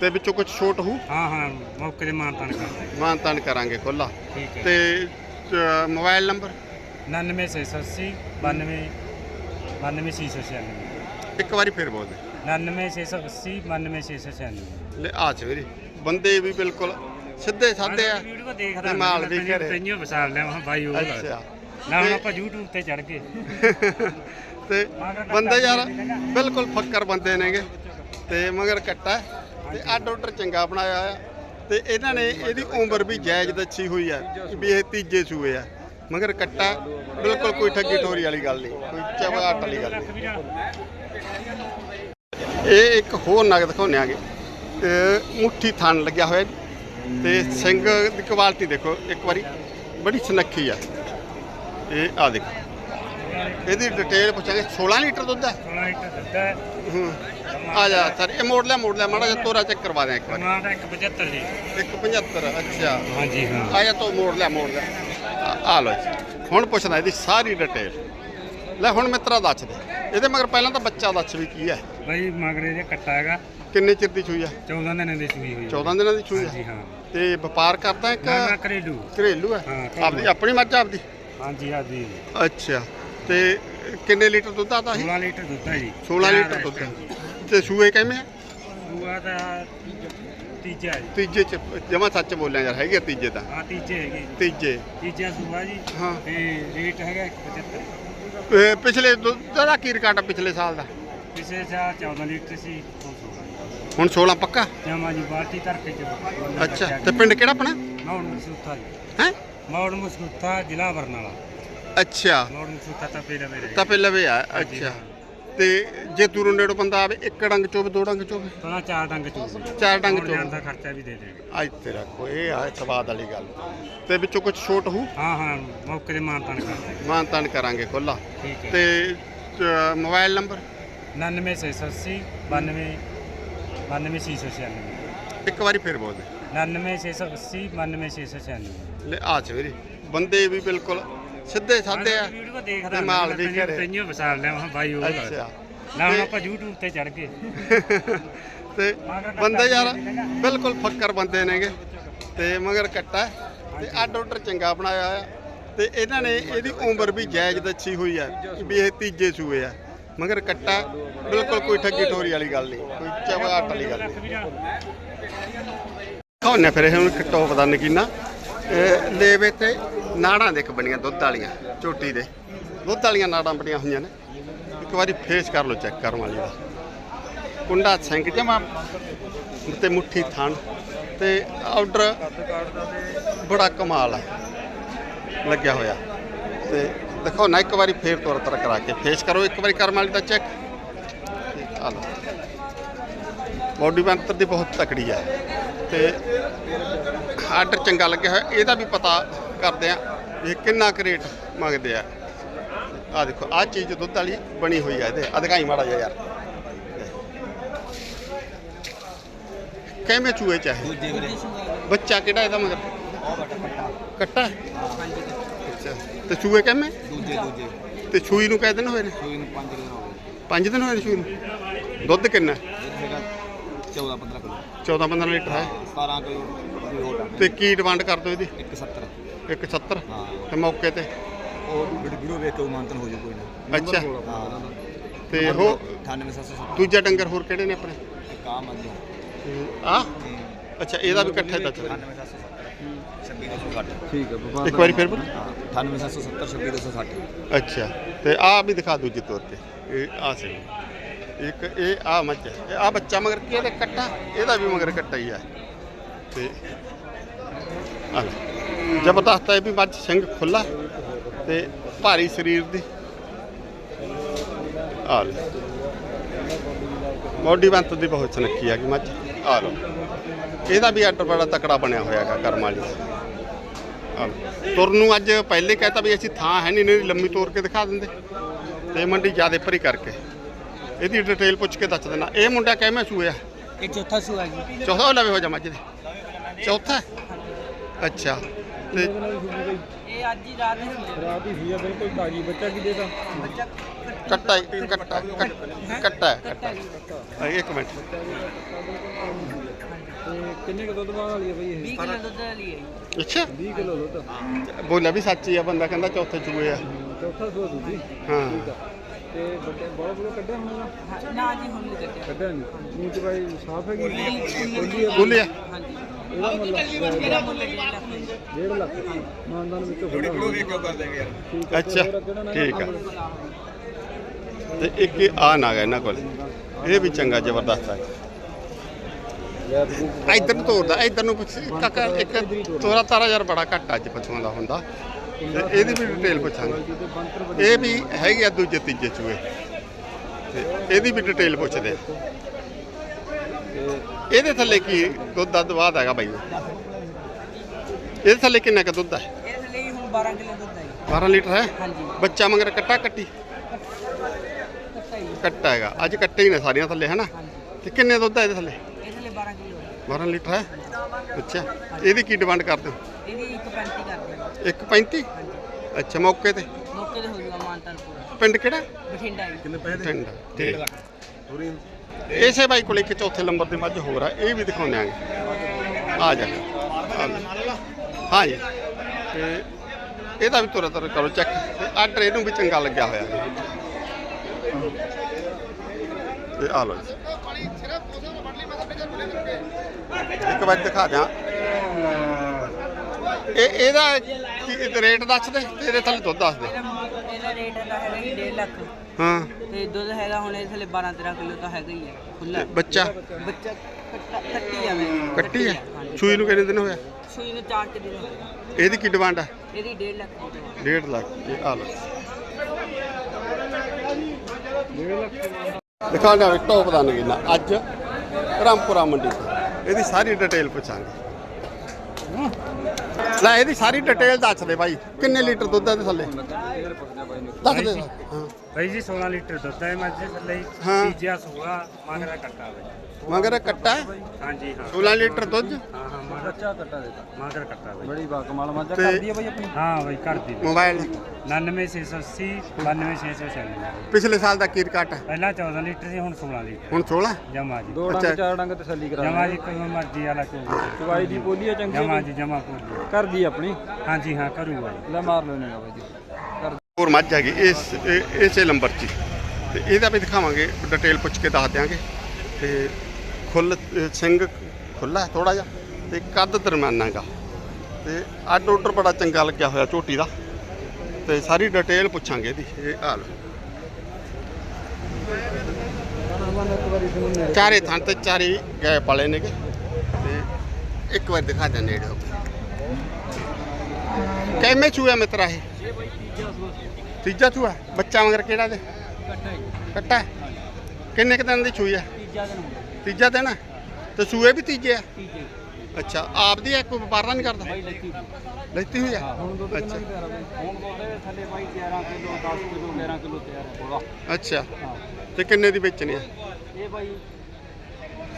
ਤੇ ਵਿੱਚੋਂ ਕੁਝ ਛੋਟ ਹੋ ਹਾਂ ਹਾਂ ਮੌਕੇ ਤੇ ਮਾਨਤਾਨ ਕਰਦੇ ਮਾਨ ਤਾਨ ਕਰਾਂਗੇ ਖੁੱਲਾ ਠੀਕ ਹੈ। ਤੇ ਅ, ਮੋਬਾਈਲ ਨੰਬਰ? 99680 92 92696 ਇੱਕ ਵਾਰੀ ਫਿਰ ਬੋਲ ਦੇ। 99680 92696 ਲੈ ਆ ਸਵੇਰੇ ਬੰਦੇ ਵੀ ਬਿਲਕੁਲ ਸਿੱਧੇ ਸਾਦੇ ਆ। ਵੀਡੀਓ ਦੇਖਦਾ ਮਾਲ ਵੀ ਘਰੇ। ਤੈਨੂੰ ਵਸਾਲ ਲਿਆ ਮੈਂ ਬਾਈ ਉਹ ਅੱਛਾ। ਨਾ ਹੁਣ ਆਪਾਂ YouTube ਤੇ ਚੜ ਗਏ। <laughs> ਤੇ ਬੰਦੇ ਯਾਰ ਬਿਲਕੁਲ ਫੱਕਰ ਬੰਦੇ ਨੇਗੇ। ਤੇ ਮਗਰ ਕੱਟਾ ਤੇ ਅੱਡ ਆਰਡਰ ਚੰਗਾ ਬਣਾਇਆ ਆ ਤੇ ਇਹਨਾਂ ਨੇ ਇਹਦੀ ਉਮਰ ਵੀ ਜਾਇਜ਼ ਦੱਸੀ ਹੋਈ ਆ ਵੀ ਇਹ ਤੀਜੇ ਸੂਏ ਆ। ਮਗਰ ਕੱਟਾ ਬਿਲਕੁਲ ਕੋਈ ਠੱਗੀ ਠੋਰੀ ਵਾਲੀ ਗੱਲ ਨਹੀਂ। ਕੋਈ ਚਵਾਟ ਵਾਲੀ ਗੱਲ ਨਹੀਂ। ਇਹ ਇੱਕ ਹੋਰ ਨਗ ਦਿਖਾਉਂਦੇ ਆਗੇ। ਮੁੱਠੀ ਥਣ ਲੱਗਿਆ ਹੋਇਆ। ਤੇ ਸਿੰਘ ਦੀ ਕੁਆਲਿਟੀ ਦੇਖੋ ਇੱਕ ਵਾਰੀ ਬੜੀ ਸੁਨੱਖੀ ਆ। ਇਹ ਆ ਦੇਖੋ। ਇਹਦੀ ਡਿਟੇਲ ਪੁੱਛਾਂਗੇ 16 ਲੀਟਰ ਦੁੱਧ ਹੈ? 16 ਲੀਟਰ ਦੁੱਧ ਹੈ। ਹੂੰ। ਆ ਜਾ ਸਰ ਇਹ ਮੋੜ ਲਿਆ ਮੋੜ ਲਿਆ ਮਾੜਾ ਜਿਹਾ ਤੋਰਾ ਚੈੱਕ ਕਰਵਾ ਦਿਆਂ ਇੱਕ ਵਾਰੀ। ਟਮਾਟਰ 175 ਜੀ। 175 ਅੱਛਾ। ਹਾਂਜੀ ਹਾਂ। ਆ ਜਾ ਤੋ ਮੋੜ ਲਿਆ ਮੋੜ ਲਿਆ। ਆ- ਆ ਲੋ ਜੀ। ਹੁਣ ਪੁੱਛਣਾ ਇਹਦੀ ਸਾਰੀ ਡਿਟੇਲ ਲੈ ਹੁਣ ਮਿੱਤਰਾ ਦੱਸ ਦੇ। ਇਹਦੇ ਮਗਰ ਪਹਿਲਾਂ ਤਾਂ ਬੱਚਾ ਦੱਸ ਵੀ ਕੀ ਹੈ। ਬਾਈ ਮਗਰੇ ਦੇ ਕੱਟਾ ਹੈਗਾ। ਕਿੰਨੇ ਚਿਰ ਦੀ ਚੂਈ ਆ 14 ਦਿਨਾਂ ਦੀ ਸੂਈ ਹੋਈ 14 ਦਿਨਾਂ ਦੀ ਹਾਂਜੀ ਆ ਹਾਂ। ਤੇ ਵਪਾਰ ਕਰਦਾ ਇੱਕ ਨਾ ਨਾ ਘਰੇਲੂ। ਘਰੇਲੂ ਹੈ? ਹਾਂ, ਘਰੇਲੂ। ਆਪਦੀ ਆਪਣੀ ਮੱਝ ਆ ਆਪਦੀ? ਹਾਂਜੀ ਹਾਂਜੀ ਅੱਛਾ। ਤੇ ਕਿੰਨੇ ਲੀਟਰ ਦੁੱਧ ਆਦਾ ਸੀ 16 ਲੀਟਰ ਦੁੱਧ ਹੈ ਜੀ। 16 ਤਿਆਰ ਲੀਟਰ ਹੈ ਦੁੱਧ। time। ਤੇ ਸੂਏ ਕਿਵੇਂ ਆ? ਸੂਆ ਦਾ ਤੀਜਾ ਹੈ ਜੀ। ਤੀਜੇ ਚ ਜਮਾ ਸੱਚ ਬੋਲਿਆ ਯਾਰ ਹੈਗੇ ਆ ਤੀਜੇ ਤਾਂ। ਹਾਂ ਤੀਜੇ ਹੈਗੇ ਤੀਜੇ। ਤੀਜਾ ਸੂਆ ਜੀ। ਹਾਂ। ਤੇ ਰੇਟ ਹੈਗਾ 175 ਇਹ ਪਿਛਲੇ ਦੁੱਧ ਦਾ ਕੀ ਰਿਕਾਰਡ ਆ ਪਿਛਲੇ ਸਾਲ ਦਾ? ਪਿਛਲੇ ਸਾਲ 14 ਲੀਟਰ ਸੀ ਹੁਣ 16 ਹੁਣ 16 ਪੱਕਾ? ਜਮਾ ਜੀ ਬਾਲਟੀ ਧਰ ਕੇ ਚ ਅੱਛਾ ਤੇ ਪਿੰਡ ਕਿਹੜਾ ਆਪਣਾ? ਮੌੜ ਮਸੂਥਾ ਜੀ। ਹੈ? ਮੌੜ ਮਸੂਥਾ ਜ਼ਿਲ੍ਹਾ ਬਰਨਾਲਾ। ਅੱਛਾ। ਮੌੜ ਮਸੂਥਾ ਤਾਂ ਪਹਿਲਾਂ ਮੇਰੇ ਤਾਂ ਪਹਿਲਾਂ ਵੀ ਆ ਅੱਛਾ। ਤੇ ਜੇ ਦੂਰੋਂ ਨੇੜੋਂ ਬੰਦਾ ਆਵੇ ਇੱਕ ਡੰਗ ਚੋਵੇ ਦੋ ਡੰਗ ਚੋਵੇ? ਪਹਿਲਾਂ ਚਾਰ ਡੰਗ ਚੋਂ ਚਾਰ ਡੰਗ ਜਾਣ ਚੋਵੇ। ਦਾ ਖਰਚਾ ਵੀ ਦੇ ਦੇਣਗੇ। ਅੱਜ ਤੇਰਾ ਕੋਈ ਆ ਸਵਾਦ ਵਾਲੀ ਗੱਲ। ਤੇ ਵਿੱਚੋਂ ਕੁਝ ਛੋਟ ਹੋ ਹਾਂ ਹਾਂ ਮੌਕੇ ਤੇ ਮਾਨਤਾਨ ਕਰਦੇ ਮਾਨ ਤਾਨ ਕਰਾਂਗੇ ਖੁੱਲਾ ਤੇ ਮੋਬਾਈਲ ਨੰਬਰ? 99680 92 92696 ਇੱਕ ਵਾਰੀ ਫਿਰ ਬੋਲ ਦੇ। 99680 92696 ਲੈ ਆ ਸਵੇਰੇ ਬੰਦੇ ਵੀ ਬਿਲਕੁਲ ਸਿੱਧੇ ਸਾਦੇ ਆ। ਵੀਡੀਓ ਦੇਖਦਾ ਤੇ ਮਾਲ ਵੀ ਘਰੇ। ਤੈਨੂੰ ਵਸਾਲ ਲਿਆ ਮੈਂ ਬਾਈ ਉਹ ਅੱਛਾ। ਨਾ ਹੁਣ ਆਪਾਂ YouTube ਤੇ ਚੜ ਗਏ <laughs> ਤੇ ਬੰਦੇ ਯਾਰ ਬਿਲਕੁਲ ਫੱਕਰ ਬੰਦੇ ਨੇਗੇ। ਤੇ ਮਗਰ ਕੱਟਾ ਹੈ। ਤੇ ਅੱਡ ਆਰਡਰ ਚੰਗਾ ਬਣਾਇਆ ਆ ਤੇ ਇਹਨਾਂ ਨੇ ਇਹਦੀ ਉਮਰ ਵੀ ਜਾਇਜ਼ ਦੱਸੀ ਹੋਈ ਆ ਵੀ ਇਹ ਤੀਜੇ ਸੂਏ ਆ। ਮਗਰ ਕੱਟਾ ਬਿਲਕੁਲ ਕੋਈ ਠੱਗੀ ਠੋਰੀ ਵਾਲੀ ਗੱਲ ਨਹੀਂ, ਕੋਈ ਚਵਾਟ ਵਾਲੀ ਗੱਲ ਨਹੀਂ। ਖਾਉਣੇ ਫਿਰ ਹੁਣ ਟੋਪ ਦਾ ਨਕੀਨਾ ਇਹ ਲੇਵੇ ਤੇ ਨਾੜਾਂ ਦੇਖ ਬਣੀਆਂ ਦੁੱਧ ਵਾਲੀਆਂ ਝੋਟੀ ਦੇ। ਦੁੱਧ ਵਾਲੀਆਂ ਨਾੜਾਂ ਬਣੀਆਂ ਹੋਈਆਂ ਨੇ। ਇੱਕ ਵਾਰੀ ਫੇਸ ਕਰ ਲਓ ਚੈੱਕ ਕਰਨ ਵਾਲੀ ਦਾ। ਕੁੰਡਾ ਸਿੰਘ ਜਮਾ ਤੇ ਮੁੱਠੀ ਥਣ ਤੇ ਆਰਡਰ ਬੜਾ ਕਮਾਲ ਹੈ ਲੱਗਿਆ ਹੋਇਆ। ਤੇ ਦੇਖੋ ਨਾ ਇੱਕ ਵਾਰੀ ਫੇਰ ਤੁਰ ਤਰ ਕਰਾ ਕੇ। ਫੇਸ ਕਰੋ ਇੱਕ ਵਾਰੀ ਕਰਮ ਵਾਲੀ ਦਾ ਚੈੱਕ। ਆ ਲਓ। ਬੋਡੀ ਬੰਤਰ ਦੀ ਬਹੁਤ ਤਕੜੀ ਹੈ ਤੇ ਆਰਡਰ ਚੰਗਾ ਲੱਗਿਆ ਹੋਇਆ। ਇਹਦਾ ਵੀ ਪਤਾ ਕਰਦੇ ਆ ਵੀ ਇਹ ਕਿੰਨਾ ਕੁ ਰੇਟ ਮੰਗਦੇ ਆ। ਆ ਦੇਖੋ ਆ ਚੀਜ਼ ਦੁੱਧ ਵਾਲੀ ਬਣੀ ਹੋਈ ਹੈ ਇਹਦੇ। ਆ ਦਿਖਾਈ ਮਾੜਾ ਜਿਹਾ ਯਾਰ। ਕਿਵੇਂ ਚੂਹੇ ਚਾਹੇ? ਬੱਚਾ ਕਿਹੜਾ ਇਹਦਾ ਮਗਰ? ਕੱਟਾ? ਤੇ ਚੂਹੇ ਕਿਵੇਂ? ਦੂਜੇ ਦੂਜੇ। ਤੇ ਛੂਈ ਨੂੰ ਕਿਹ ਦਿਨ ਹੋਏ ਨੇ? ਕੋਈ ਨੂੰ 5 ਕਿਲੋ ਹੋ ਗਏ। 5 ਦਿਨ ਹੋਏ ਨੇ ਛੂਈ ਨੂੰ? ਦੁੱਧ ਕਿੰਨਾ? ਇਹ ਹੈਗਾ 14 15 ਕਿਲੋ। 14 15 ਲੀਟਰ ਹੈ। 17 ਕਿਲੋ ਹੋਰ ਤੇ ਕੀ ਡਿਮਾਂਡ ਕਰ ਦੋ ਇਹਦੀ? 170 170 ਹਾਂ। ਤੇ ਮੌਕੇ ਤੇ? ਉਹ ਵੀਡੀਓ ਵੇਖ ਕੇ ਮਾਨਤਨ ਹੋ ਜਾਊ ਕੋਈ ਨਾ। ਅੱਛਾ। ਹਾਂ ਤੇ ਉਹ 98770 ਦੂਜਾ ਡੰਗਰ ਹੋਰ ਕਿਹੜੇ ਨੇ ਆਪਣੇ? ਕੰਮ ਆ ਜੀ ਆ? ਅੱਛਾ ਇਹਦਾ ਵੀ ਇਕੱਠਾ ਹੀ ਦੱਸ ਠੀਕ ਹੈ ਵਪਾਰ ਇੱਕ ਵਾਰੀ ਫਿਰ ਬੋਲ। 98770 26260 ਅੱਛਾ ਤੇ ਆ ਵੀ ਦਿਖਾ ਦੂਜੀ ਤੌਰ ਤੇ। ਇਹ ਆ ਸਹੀ। ਇੱਕ ਇਹ ਆ ਮੱਝ ਹੈ। ਇਹ ਆ ਬੱਚਾ ਮਗਰ ਕੀ ਇਹਦੇ ਕੱਟਾ। ਇਹਦਾ ਵੀ ਮਗਰ ਕੱਟਾ ਹੀ ਹੈ। ਤੇ ਆ ਲੈ। ਜ਼ਬਰਦਸਤ ਹੈ ਵੀ ਮੱਝ ਸਿੰਘ ਖੁੱਲਾ ਤੇ ਭਾਰੀ ਸਰੀਰ ਦੀ। ਆ ਲੈ। ਮੋਢੀ ਬੰਤ ਦੀ ਬਹੁਤ ਸੁਨੱਖੀ ਆ ਕਿ ਮੱਝ ਆ ਲੋ ਇਹਦਾ ਵੀ ਆਰਡਰ ਬੜਾ ਤਕੜਾ ਬਣਿਆ ਹੋਇਆ ਹੈਗਾ ਕਰਮ ਵਾਲੀ। ਦਾ। ਆ ਲਓ। ਤੁਰਨ ਨੂੰ ਅੱਜ ਪਹਿਲੇ ਕਹਤਾ ਵੀ ਅਸੀਂ ਥਾਂ ਹੈ ਨਹੀਂ ਨਹੀਂ ਲੰਮੀ ਤੋਰ ਕੇ ਦਿਖਾ ਦਿੰਦੇ। ਤੇ ਮੰਡੀ ਜਿਆਦੇ ਭਰੀ ਕਰਕੇ। ਇਹਦੀ ਡਿਟੇਲ ਪੁੱਛ ਕੇ ਦੱਸ ਦੇਣਾ ਇਹ ਮੁੰਡਾ ਕਿਵੇਂ ਸੂਇਆ? ਇਹ ਚੌਥਾ ਸੂਆ ਜੀ। ਚੌਥਾ ਲਵੇ ਹੋ ਜਾ ਮੱਝ ਦੇ। ਚੌਥਾ? ਅੱਛਾ। ਤੇ ਇਹ ਅੱਜ ਹੀ ਰਾਤ ਨੂੰ ਸੂਆ ਰਾਤ ਹੀ ਸੀ ਬਿਲਕੁਲ ਤਾਜੀ। ਬੱਚਾ ਕੀ ਦੇਤਾ ਬੱਚਾ ਕੱਟਾ ਕੱਟਾ ਕੱਟਾ ਕੱਟਾ ਕੱਟਾ ਆ, ਇੱਕ ਮਿੰਟ। ਤੇ ਕਿੰਨੇ ਕੁ ਦੁੱਧ ਵਾਲੀ ਹੈ ਬਈ ਇਹ? 20 ਕਿਲੋ ਦੁੱਧ ਵਾਲੀ ਹੈ ਜੀ। ਅੱਛਾ। 20 ਕਿਲੋ ਦੁੱਧ। ਬੋਲਿਆ ਵੀ ਸੱਚ ਹੀ ਆ ਬੰਦਾ ਕਹਿੰਦਾ ਚੌਥੇ ਚੂਏ ਆ। ਚੌਥਾ ਸੂਆ ਦੂਜੀ ਹਾਂ। ਠੀਕ ਆ। ਤੇ ਵੱਡੇ ਬੜਾ ਬੜਾ ਕੱਢਿਆ ਹੁਣ ਇਹਦਾ? ਹਾਂ, ਨਾ ਜੀ ਹੁਣ ਨਹੀਂ ਕੱਟਿਆ ਕੱਢਿਆ ਨਹੀਂ ਮੂੰਹ ਚ ਬਾਈ ਸਾਫ਼ ਹੈਗੀ? ਖੁੱਲੀ ਹੈ। ਬੋਲਿਆ ਹਾਂਜੀ ਇਹਦਾ ਮੁੱਲ ਡੇਢ ਲੱਖ ਹੈ? ਜੀ। 1.5 ਲੱਖ। ਮਾਨਦਾਨ ਵਿੱਚੋਂ ਕਿਉਂ ਕਰ ਦੇਗੇ ਯਾਰ? ਅੱਛਾ। ਠੀਕ ਆ। ਤੇ ਇੱਕ ਇਹ ਆ ਨਾ ਗਾ ਇਹਨਾਂ ਕੋਲ। ਇਹ ਵੀ ਚੰਗਾ ਜ਼ਬਰਦਸਤ ਆ ਇੱਧਰ ਨੂੰ ਤੋਰਦਾ ਇੱਧਰ ਨੂੰ ਪੁੱਛ ਕਾਕਾ ਇੱਕ ਤੋਰਾ ਤਾਰਾ ਯਾਰ ਬੜਾ ਘੱਟ ਅੱਜ ਪਸ਼ੂਆਂ ਦਾ ਹੁੰਦਾ। ਤੇ ਇਹਦੀ ਵੀ ਡਿਟੇਲ ਪੁੱਛਾਂਗੇ। ਇਹ ਵੀ ਹੈਗੇ ਆ ਦੂਜੇ ਤੀਜੇ ਚੂਏ ਤੇ ਇਹਦੀ ਵੀ ਡਿਟੇਲ ਪੁੱਛਦੇ ਇਹਦੇ ਥੱਲੇ ਕੀ ਦੁੱਧ ਦਾ ਦਵਾਦ ਹੈਗਾ ਬਾਈ? ਇਹਦੇ ਥੱਲੇ ਕਿੰਨਾ ਕੁ ਦੁੱਧ ਹੈ? ਇਸ ਲਈ ਹੁਣ 12 ਕਿਲੋ ਦੁੱਧ ਹੈ ਜੀ। 12 ਲੀਟਰ ਹੈ? ਹਾਂਜੀ। ਬੱਚਾ ਮਗਰ ਕੱਟਾ ਕੱਟੀ? ਕੱਟਾ ਹੈਗਾ। ਅੱਜ ਕੱਟੇ ਹੀ ਨੇ ਸਾਰੀਆਂ ਥੱਲੇ ਹਨਾ? ਹਾਂਜੀ ਤੇ ਕਿੰਨੇ ਦੁੱਧ ਹੈ ਇਹਦੇ ਥੱਲੇ? ਲਈ 12 ਕਿਲੋ ਹੈ। 12 ਲੀਟਰ ਹੈ? ਅੱਛਾ। ਇਹਦੀ ਕੀ ਡਿਮਾਂਡ ਕਰਦੇ ਹੋ? ਇਹਦੀ 135 ਕਰਦੇ ਹਾਂ 1.35 ਹਾਂਜੀ। ਅੱਛਾ ਮੌਕੇ ਤੇ? ਮੌਕੇ ਤੇ ਹੋ ਜੂਗਾ ਮਾਨਤਾਨ ਪੂਰਾ ਪਿੰਡ ਕਿਹੜਾ? ਬਠਿੰਡਾ ਜੀ। ਪਿੰਡ ਠੀਕ। ਇਸੇ ਬਾਈ ਕੋਲ ਇੱਕ ਚੌਥੇ ਨੰਬਰ ਤੇ ਮੱਝ ਹੋਰ ਆ ਇਹ ਵੀ ਦਿਖਾਉਂਦੇ ਆਂਗੇ ਆ ਜਾ। ਹਾਂ ਜੀ। ਤੇ ਇਹਦਾ ਵੀ ਤੁਰ ਤੁਰ ਕਰੋ ਚੈੱਕ। ਆਰਡਰ ਇਹਨੂੰ ਵੀ ਚੰਗਾ ਲੱਗਿਆ ਹੋਇਆ। ਤੇ ਆ ਲੋ ਇੱਕ ਵਾਰ ਦਿਖਾ ਦਿਆਂ। ਇਹ ਇਹਦਾ ਕੀ ਰੇਟ ਦੱਸ ਦੇ ਤੇ ਇਹਦੇ ਥੱਲੇ ਦੁੱਧ ਦੱਸ ਦੇ। ਇਹਦਾ ਰੇਟ ਦਾ ਹੈਗਾ ਜੀ 1.5 ਲੱਖ। ਹਾਂ। ਤੇ ਦੁੱਧ ਹੈਗਾ ਹੁਣ ਇਹ ਥਲੇ 12 13 ਕਿਲੋ ਤਾਂ ਹੈਗਾ ਹੀ ਹੈ ਖੁੱਲਾ ਤੇ ਬੱਚਾ? ਬੱਚਾ ਕੱਟਾ ਆ ਮੇਰੀ ਕੱਟੀ ਹੈ ਹਾਂਜੀ। ਸੂਈ ਨੂੰ ਕਿੰਨੇ ਦਿਨ ਹੋਇਆ ਸੂਈ ਨੂੰ ਚਾਰ ਕੇ ਦਿਨ ਹੋ ਗਏ। ਇਹਦੀ ਕੀ ਡਿਮਾਂਡ ਹੈ ਇਹਦੀ 1.5 ਲੱਖ ਦੀ ਦਵਾ। 1.5 ਲੱਖ ਇਹ ਆ ਲੋ ਦਿਖਾਣਾ ਵੀ ਟੌਪ ਦਾ ਨਗੀਨਾ ਅੱਜ ਰਾਮਪੁਰਾ ਮੰਡੀ ਤੋਂ। ਇਹਦੀ ਸਾਰੀ ਡਿਟੇਲ ਪੁੱਛਾਂਗੇ। ਲੈ ਇਹਦੀ ਸਾਰੀ ਡਿਟੇਲ ਦੱਸ ਦੇ ਬਾਈ ਕਿੰਨੇ ਲੀਟਰ ਦੁੱਧ ਹੈ ਇਹਦੇ ਥੱਲੇ? ਦੱਸ ਦੇ। ਹਾਂ ਬਾਈ ਜੀ 16 ਲੀਟਰ ਦੁੱਧ ਹੈ ਮੱਝ ਥੱਲੇ ਹਾਂ। ਤੀਜਾ ਸੂਆ ਮਗਰਾ ਕੱਟਾ ਬਾਈ ਮਗਰ ਕੱਟਾ? ਹੈ, ਹਾਂਜੀ ਹਾਂ। 16 ਲੀਟਰ ਦੁੱਧ? ਹਾਂ ਹਾਂ ਮਗਰ ਬੱਚਾ ਕੱਟਾ ਦੇਤਾ। ਮਗਰ ਕੱਟਾ ਬਾਈ। ਬੜੀ ਬਾ ਕਮਾਲ ਮਾਜਾ ਤੇ- ਕਰਦੀ ਹੈ ਬਾਈ ਆਪਣੀ। ਹਾਂ ਬਾਈ ਕਰ ਦੀ। ਮੋਬਾਈਲ 99680 92696 ਪਿਛਲੇ ਸਾਲ ਦਾ ਕੀ ਰਿਕਾਰਡ ਹੈ ਪਹਿਲਾਂ 14 ਲੀਟਰ ਸੀ ਹੁਣ 16 ਲੀਟਰ। ਹੁਣ 16 ਜਮਾ ਜੀ। ਦੋ। ਡੰਗ ਚਾਰ ਡੰਗ ਤਸੱਲੀ ਕਰਾ ਜਮਾ ਜੀ ਕੋਈ ਮਰਜ਼ੀ ਵਾਲਾ ਕੋਈ ਚਵਾਈ ਦੀ ਬੋਲੀ ਹੈ ਚੰਗੀ ਜਮਾ ਜੀ ਜਮਾ ਕੋਈ ਕਰਦੀ ਆਪਣੀ। ਹਾਂਜੀ ਹਾਂ ਕਰੂਗਾ ਲੈ ਮਾਰ ਲੈਣੇ ਆ ਬਾਈ ਜੀ। ਕਰ ਹੋਰ ਮੱਝ ਹੈਗੀ ਇਸ ਇਸੇ ਨੰਬਰ 'ਚ। ਤੇ ਇਹਦਾ ਵੀ ਦਿਖਾਵਾਂਗੇ ਡਿਟੇਲ ਪੁੱਛ ਕੇ ਦੱਸ ਦਿਆਂਗੇ। ਤੇ ਖੁੱਲ ਸਿੰਘ ਖੁੱਲਾ ਥੋੜਾ ਜਿਹਾ। ਤੇ ਕੱਦ ਦਰਮਿਆਨਾ ਹੈਗਾ। ਤੇ ਅੱਡ ਆਰਡਰ ਬੜਾ ਚੰਗਾ ਲੱਗਿਆ ਹੋਇਆ ਝੋਟੀ ਦਾ। ਤੇ ਸਾਰੀ ਡਿਟੇਲ ਪੁੱਛਾਂਗੇ ਇਹਦੀ, ਇਹ ਹਾਲ। ਚਾਰੇ ਥਾਂ ਤੇ ਚਾਰੇ ਗਏ ਵਾਲੇ ਨੇਗੇ। ਤੇ ਇੱਕ ਵਾਰ ਦਿਖਾ ਦੇ ਨੇੜੇ ਹੋ ਕੇ। ਚੂਆ ਮਿੱਤਰਾ ਇਹ? ਤੀਜਾ ਚੂਆ ਬੱਚਾ ਮਗਰ ਕਿਹੜਾ ਦੇ ਕੱਟਾ ਕਿੰਨੇ ਕੁ ਦਿਨ ਦੀ ਚੂਈ ਹੈ ਤੀਜਾ ਦਿਨ। ਹੋ ਗਿਆ ਤੀਜਾ ਦਿਨ? ਤੇ ਸੂਏ ਵੀ ਤੀਜੇ ਆ? ਤੀਜੇ ਅੱਛਾ ਆਪਦੀ ਹੈ ਕੋਈ ਵਪਾਰ ਦਾ ਨਹੀਂ ਕਰਦਾ? ਬਾਈ ਲੱਤੀ ਲੈਤੀ ਹੋਈ ਹੈ? ਹੁਣ ਦੁੱਧ ਕਿੰਨਾ ਅੱਛਾ। ਕੁ ਤਿਆਰ ਆ ਬਾਈ? ਹੁਣ ਬੋਲਦੇ ਥੱਲੇ ਬਾਈ 11 ਕਿਲੋ 10 ਕਿਲੋ 11 ਕਿਲੋ ਤਿਆਰ ਹੈ ਥੋੜਾ ਅੱਛਾ। ਹਾਂ। ਤੇ ਕਿੰਨੇ ਦੀ ਵੇਚਣੀ ਹੈ? ਇਹ ਬਾਈ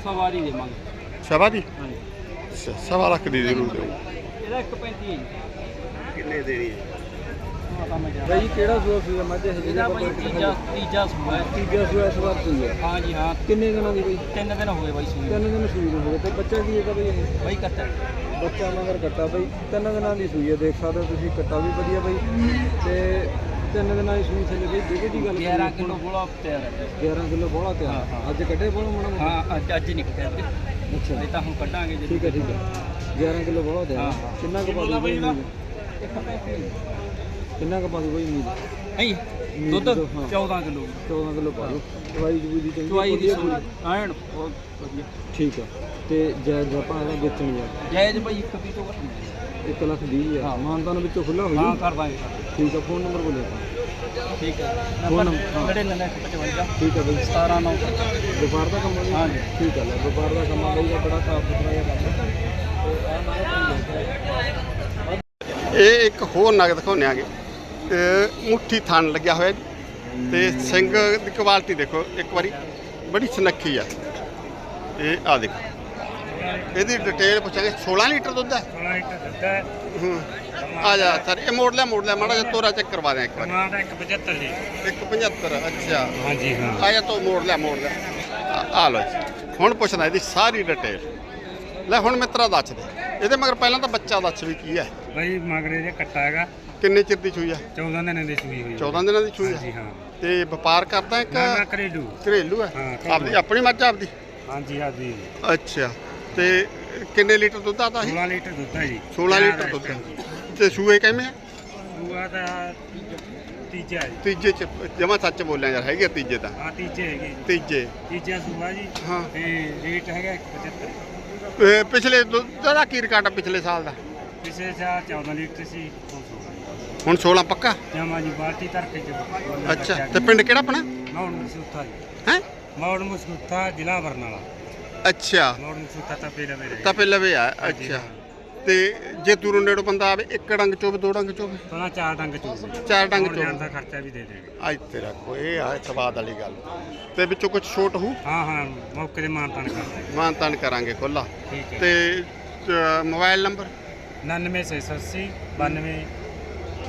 ਸਵਾਰੀ ਦੇ ਮੰਗ ਸਵਾ ਦੀ? ਹਾਂਜੀ। ਅੱਛਾ ਸਵਾ ਲੱਖ ਦੀ ਜ਼ਰੂਰ ਦਿਓ ਇਹਦਾ 135 ਹੈ ਜੀ। ਕਿੰਨੇ ਦੇਣੀ ਹੈ? ਹਾਂ ਤਾਂ ਮੈਂ ਜਾ ਬਾਈ ਕਿਹੜਾ ਸੂਆ ਸੂਆ ਮੱਝ ਹੈ ਜਿਹਦੇ ਇਹਦਾ ਕੋਲ ਬਾਈ ਤੀਜਾ ਤੀਜਾ ਸੂਆ ਹੈ। ਤੀਜਾ ਸੂਆ ਇਸ ਵਾਰ ਸੂਈ ਹੈ। ਹਾਂ ਜੀ ਹਾਂ। ਕਿੰਨੇ ਦਿਨਾਂ ਦੀ ਬਾਈ? ਤਿੰਨ ਦਿਨ ਹੋਏ ਬਾਈ ਸੂਈ ਤਿੰਨ ਦਿਨ ਸੂਈ ਨੂੰ ਹੋਏ ਤੇ ਬੱਚਾ ਕੀ ਹੈਗਾ ਬਾਈ ਇਹ? ਬਾਈ ਕੱਟਾ। ਬੱਚਾ ਮਗਰ ਕੱਟਾ ਬਾਈ। ਤਿੰਨ ਦਿਨਾਂ ਦੀ ਸੂਈ ਹੈ ਦੇਖ ਸਕਦੇ ਹੋ ਤੁਸੀਂ ਕੱਟਾ ਵੀ ਵਧੀਆ ਬਾਈ। ਤੇ ਤਿੰਨ ਦਿਨਾਂ ਦੀ ਸੂਈ ਥੱਲੇ ਬਾਈ ਜਿਹੜੇ ਦੀ ਗੱਲ 11 ਕਿਲੋ ਬੋਲਾ ਤਿਆਰ ਹੈ। 11 ਕਿਲੋ ਬੋਲਾ ਤਿਆਰ ਹਾਂ, ਹਾਂ। ਅੱਜ ਕੱਢੇ ਬੋਲਾ ਮਣਾ ਹਾਂ ਅੱਜ ਅੱਜ ਨਹੀਂ ਕੱਟਿਆ ਵੀਰੇ ਅੱਛਾ। ਇਹ ਤਾਂ ਹੁਣ ਕੱਢਾਂਗੇ ਜੇ ਠੀਕ ਹੈ ਠੀਕ ਹੈ। 11 ਕਿਲੋ ਹਾਂ, ਹਾਂ। ਕਿੰਨਾ ਕੁ ਪਾ ਕਿੰਨਾ ਕੁ ਪਾ ਦੂ ਬਈ ਉਮੀਦ ਨਹੀਂ ਦੁੱਧ ਤੋਂ, ਹਾਂ। 14 ਕਿਲੋ। 14 ਕਿਲੋ ਪਾ ਦੂ ਦਵਾਈ ਜੂਈ ਦੀ ਚੰਗੀ ਦਵਾਈ ਦੀ? ਐਨ ਬਹੁਤ ਵਧੀਆ। ਠੀਕ ਹੈ ਤੇ ਜਾਇਜ਼ ਆਪਾਂ ਇਹਦਾ ਵੇਚਣੀ ਆ। ਜਾਇਜ਼ ਭਾਈ ਇੱਕ ਵੀ ਤੋਂ ਘੱਟ ਨਹੀਂ। 1 ਲੱਖ 20 ਹਜ਼ਾਰ। ਹਾਂ। ਮਾਨਤਾਨ ਵਿੱਚੋਂ ਖੁੱਲਾ ਹੋ ਹਾਂ ਜੂ ਕਰ ਦਾਂਗੇ। ਠੀਕ ਹੈ ਫੋਨ ਨੰਬਰ ਬੋਲਿਓ। ਆਪਾਂ ਠੀਕ ਹੈ ਫੋਨ ਨੰਬਰ ਨੰਬਰ ਹਾਂ। 9955 ਠੀਕ ਹੈ ਬਈ। 17 9 ਵਪਾਰ ਦਾ ਕੰਮ ਹੈ ਹਾਂ ਜੀ। ਠੀਕ ਹੈ ਲੈ ਵਪਾਰ ਦਾ ਕੰਮ ਆ ਬਈ। ਬੜਾ ਸਾਫ਼ ਸੁਥਰਾ ਜਿਹਾ ਕੰਮ ਹੈ ਤੇ ਮਾਰਾ ਇਹ ਇੱਕ ਹੋਰ ਨਗ ਦਿਖਾਉਂਦੇ ਆਗੇ। ਮੁੱਠੀ ਥਣ ਲੱਗਿਆ ਹੋਇਆ ਤੇ ਸਿੰਘ ਦੀ ਕੁਆਲਿਟੀ ਦੇਖੋ ਇੱਕ ਵਾਰੀ ਬੜੀ ਸੁਨੱਖੀ ਆ। ਇਹ ਆ ਦੇਖੋ। ਇਹਦੀ ਡਿਟੇਲ ਪੁੱਛਾਂਗੇ 16 ਲੀਟਰ ਦੁੱਧ ਹੈ। 16 ਲੀਟਰ ਦੁੱਧ ਹੈ। ਆ ਜਾ ਸਰ ਇਹ ਮੋੜ ਲਿਆ ਮੋੜ ਲਿਆ ਮਾੜਾ ਜਿਹਾ ਤੋਰਾ ਚੈੱਕ ਕਰਵਾ ਦਿਆਂ ਇੱਕ ਵਾਰੀ। ਟਮਾਟਰ 175 ਜੀ। 175 ਅੱਛਾ। ਹਾਂਜੀ ਹਾਂ। ਆ ਜਾ ਤੋ ਮੋੜ ਲਿਆ ਮੋੜ ਲਿਆ ਆ- ਲੋ ਜੀ। ਹੁਣ ਪੁੱਛਣਾ ਇਹਦੀ ਸਾਰੀ ਡਿਟੇਲ ਲੈ ਹੁਣ ਮਿੱਤਰਾ ਦੱਸ ਦੇ। ਇਹਦੇ ਮਗਰ ਪਹਿਲਾਂ ਤਾਂ ਬੱਚਾ ਦੱਸ ਵੀ ਕੀ ਹੈ। ਬਈ ਮਗਰੇ ਜੇ ਕੱਟਾ ਹੈਗਾ। ਕਿੰਨੇ ਚਿਰ ਦੀ ਸੂਈ ਆ? 14 ਦਿਨਾਂ ਦੀ ਸੂਈ ਹੋਈ 14 ਦਿਨਾਂ ਦੀ ਸੂਈ ਹਾਂਜੀ ਆ ਹਾਂ। ਤੇ ਵਪਾਰ ਕਰਦਾ ਇੱਕ ਨਾ ਨਾ ਘਰੇਲੂ। ਘਰੇਲੂ ਹੈ ਹਾਂ, ਘਰੇਲੂ। ਆਪਦੀ ਆਪਣੀ ਮੱਝ ਆ ਆਪਦੀ? ਹਾਂਜੀ ਹਾਂਜੀ ਅੱਛਾ। ਤੇ ਕਿੰਨੇ ਲੀਟਰ ਦੁੱਧ ਆਦਾ ਸੀ 16 ਲੀਟਰ ਦੁੱਧ ਹੈ ਜੀ। 16 ਲੀਟਰ ਦੁੱਧ ਹੈ। ਤੇ ਸੂਏ ਕਿਵੇਂ ਆ? ਸੂਆ ਦਾ ਤੀਜਾ ਜੀ। ਤੀਜੇ ਚ ਜਮਾ ਸੱਚ ਬੋਲਿਆ ਯਾਰ ਹੈਗੇ ਤੀਜੇ ਤਾਂ। ਆ ਤੀਜੇ ਹੈਗੇ ਜੀ। ਤੀਜੇ। ਤੀਜਾ ਸੂਆ ਜੀ। ਹਾਂ। ਤੇ ਰੇਟ ਹੈਗਾ 175 ਇਹ ਪਿਛਲੇ ਦੁੱਧ ਦਾ ਕੀ ਰਿਕਾਰਡ ਆ ਪਿਛਲੇ ਸਾਲ ਦਾ? ਪਿਛਲੇ ਸਾਲ 14 ਲੀਟਰ ਸੀ ਹੁਣ 16 ਹੁਣ 16 ਪੱਕਾ? ਜਮਾ ਜੀ ਬਾਲਟੀ ਧਰ ਕੇ ਚ ਅੱਛਾ ਤੇ ਪਿੰਡ ਕਿਹੜਾ ਆਪਣਾ? ਮੌੜ ਮਸੂਥਾ ਜੀ। ਹੈ? ਮੌੜ ਮਸੂਥਾ ਜ਼ਿਲ੍ਹਾ ਬਰਨਾਲਾ। ਅੱਛਾ। ਮੌੜ ਮਸੂਥਾ ਤਾਂ ਪਹਿਲਾਂ ਮੇਰੇ ਤਾਂ ਪਹਿਲਾਂ ਵੀ ਆ ਅੱਛਾ। ਤੇ ਜੇ ਦੂਰੋਂ ਨੇੜੋਂ ਬੰਦਾ ਆਵੇ ਇੱਕ ਡੰਗ ਚੋਵੇ ਦੋ ਡੰਗ ਚੋਵੇ? ਤਾਂ ਚਾਰ ਡੰਗ ਚੋਂ ਚਾਰ ਡੰਗ ਜਾਣ ਚੋਵੇ। ਦਾ ਖਰਚਾ ਵੀ ਦੇ ਦੇਣਗੇ ਅੱਜ ਤੇਰਾ ਕੋਈ ਆ ਸਵਾਦ ਵਾਲੀ ਗੱਲ। ਤੇ ਵਿੱਚੋਂ ਕੁਝ ਛੋਟ ਹੋ ਹਾਂ ਹਾਂ ਮੌਕੇ ਦੇ ਮਾਨ ਤਾਨ ਕਰਦੇ ਮਾਨ ਤਾਨ ਕਰਾਂਗੇ ਖੁੱਲਾ ਤੇ ਮੋਬਾਈਲ ਨੰਬਰ? 99680 92